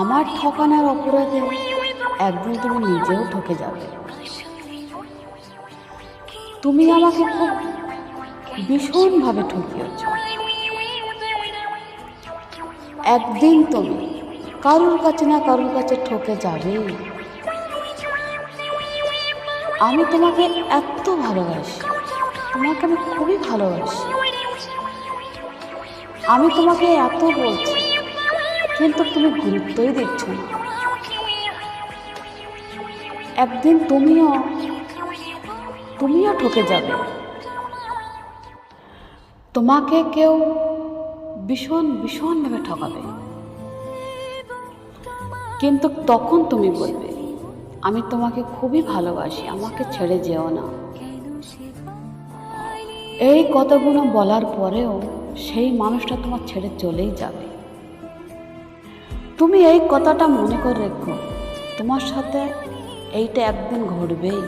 আমার ঠকানোর অপরাধে একদিন তুমি নিজেও ঠকে যাবে। তুমি আমাকে খুব ভীষণভাবে ঠকিয়েছ। একদিন তুমি কারোর কাছে না কারুর কাছে ঠকে যাবে। আমি তোমাকে এত ভালোবাসি, তোমাকে আমি খুবই ভালোবাসি। আমি তোমাকে এত বলছি কিন্তু তুমি গুরুত্বই দিচ্ছ না একদিন তুমিও তুমিও ঠকে যাবে। তোমাকে কেউ ভীষণ ভীষণভাবে ঠকাবে। কিন্তু তখন তুমি বলবে, আমি তোমাকে খুবই ভালোবাসি, আমাকে ছেড়ে যেও না। এই কথাগুলো বলার পরেও সেই মানুষটা তোমার ছেড়ে চলেই যাবে। তুমি এই কথাটা মনে করে রেখো। তোমার সাথে এইটা একদিন ঘটবেই।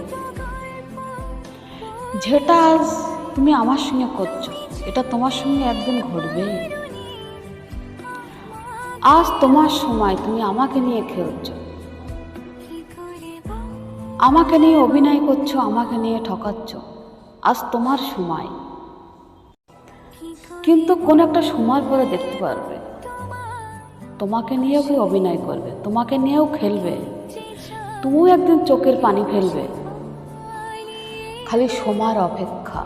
যেটা আজ তুমি আমার সঙ্গে করছ, এটা তোমার সঙ্গে একদিন ঘটবেই। আজ তোমার সময় তুমি আমাকে নিয়ে খেলছো। আমাকে নিয়ে অভিনয় করছ, আমাকে নিয়ে ঠকাচ্ছ। আজ তোমার সময়। কিন্তু কোন একটা সময় পরে দেখতে পারবে। তোমাকে নিয়েও কেউ অভিনয় করবে, তোমাকে নিয়েও খেলবে। তুমিও একদিন চোখের পানি ফেলবে। খালি সময়ের অপেক্ষা।